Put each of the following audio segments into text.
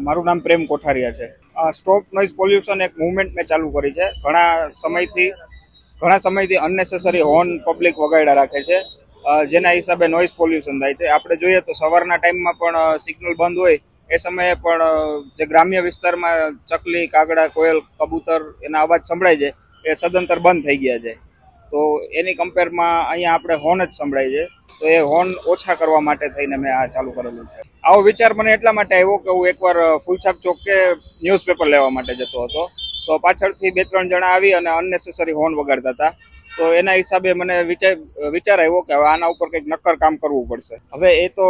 મારું નામ પ્રેમ કોઠારિયા છે. સ્ટોપ નોઇઝ પોલ્યુશન એક મુવમેન્ટ મેં ચાલુ કરી છે. ઘણા સમયથી ઘણા સમયથી અનનેસેસરી હોર્ન પબ્લિક વગાડ્યા રાખે છે. જેના હિસાબે નોઇઝ પોલ્યુશન થાય છે. આપણે જોઈએ તો સવારના ટાઈમમાં પણ સિગ્નલ બંધ હોય, એ સમયે પણ જે ગ્રામ્ય વિસ્તારમાં ચકલી, કાગડા, કોયલ, કબૂતર એના અવાજ સંભળાય છે, એ સદંતર બંધ થઈ ગયા છે. તો એની કમ્પેરમાં અહીંયા આપણે હોર્ન જ સંભળાય છે. તો એ હોર્ન ઓછા કરવા માટે થઈને મેં આ ચાલુ કરેલું છે. આવો વિચાર મને એટલા માટે આવ્યો કે હું એકવાર ફૂલછાપ ચોકે ન્યૂઝપેપર લેવા માટે જતો હતો. તો પાછળથી બે ત્રણ જણા આવી અને અનનેસેસરી હોર્ન વગાડતા હતા. તો એના હિસાબે મને વિચાર વિચાર આવ્યો કે હવે આના ઉપર કંઈક નક્કર કામ કરવું પડશે. હવે એ તો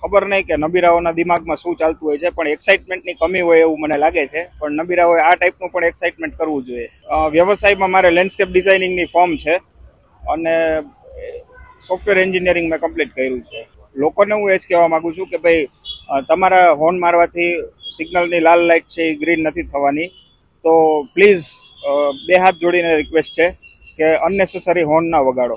ખબર નહીં કે નબીરાઓના દિમાગમાં શું ચાલતું હોય છે, પણ એક્સાઇટમેન્ટની કમી હોય એવું મને લાગે છે. પણ નબીરાઓએ આ ટાઈપનું પણ એક્સાઇટમેન્ટ કરવું જોઈએ. વ્યવસાયમાં મારે લેન્ડસ્કેપ ડિઝાઇનિંગની ફોર્મ છે અને સોફ્ટવેર એન્જિનિયરિંગ મેં કમ્પ્લીટ કર્યું છે. લોકોને હું એ જ કહેવા માગું છું કે ભાઈ તમારા હોર્ન મારવાથી સિગ્નલની લાલ લાઇટ છે, એ ગ્રીન નથી થવાની. તો પ્લીઝ બે હાથ જોડીને રિક્વેસ્ટ છે કે અનનેસેસરી હોર્ન ના વગાડો.